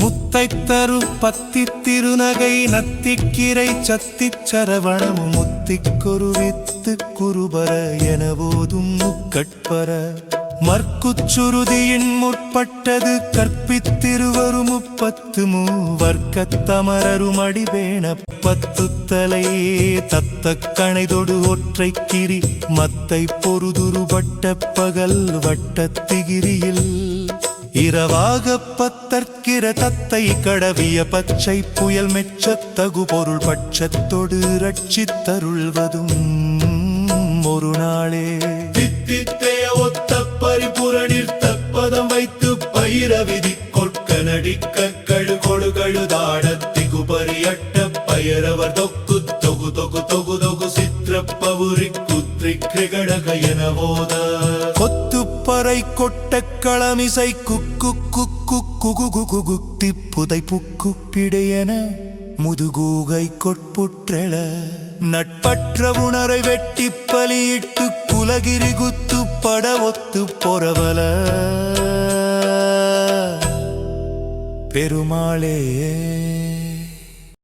முத்தை தரு பத்தி திருநகை நத்திக்கிரை சத்திச் சரவணமு முத்திக்குருவித்து குருபர எனவோதும் முக்கட்பர. மற்குச்சுருதியின் முற்பட்டது கற்பித்திருவரு முப்பத்து மூவர்க்கத்தமரரும் அடிவேண பத்து தலை தத்த கணைதொடு ஒற்றை கிரி மத்தை பொறுதுருபட்ட பகல் வட்டத்திகிரியில் இரவாக பத்தற்கிற தத்தை கடவிய பச்சை புயல் மெச்சத்தகு பொருள் பட்சத்தொடு ரட்சித்தருள்வதும் ஒரு நாளே. தித்தித்தைய ஒத்த பரிபுரனில் தப்பதம் வைத்து பயிர விதி நடிக்க கழு கொடு கழுதாடத்தி குபரியட்ட பயரவர் தொக்கு தொகு தொகு தொகு தொகு சித்திரப்பவுரி குத்ரி கிரிகடக எனவோத கொத்துப்பறை கொட்ட கொட்டக்களமிசை குக்கு குக்கு குகு குகு குக்தி புதை புக்கு பிடையன முதுகூகை கொட்புற்றள நட்பற்ற உணரை வெட்டி பலியிட்டு குலகிரி குத்து பட ஒத்து பொறவல. பெருமாளே.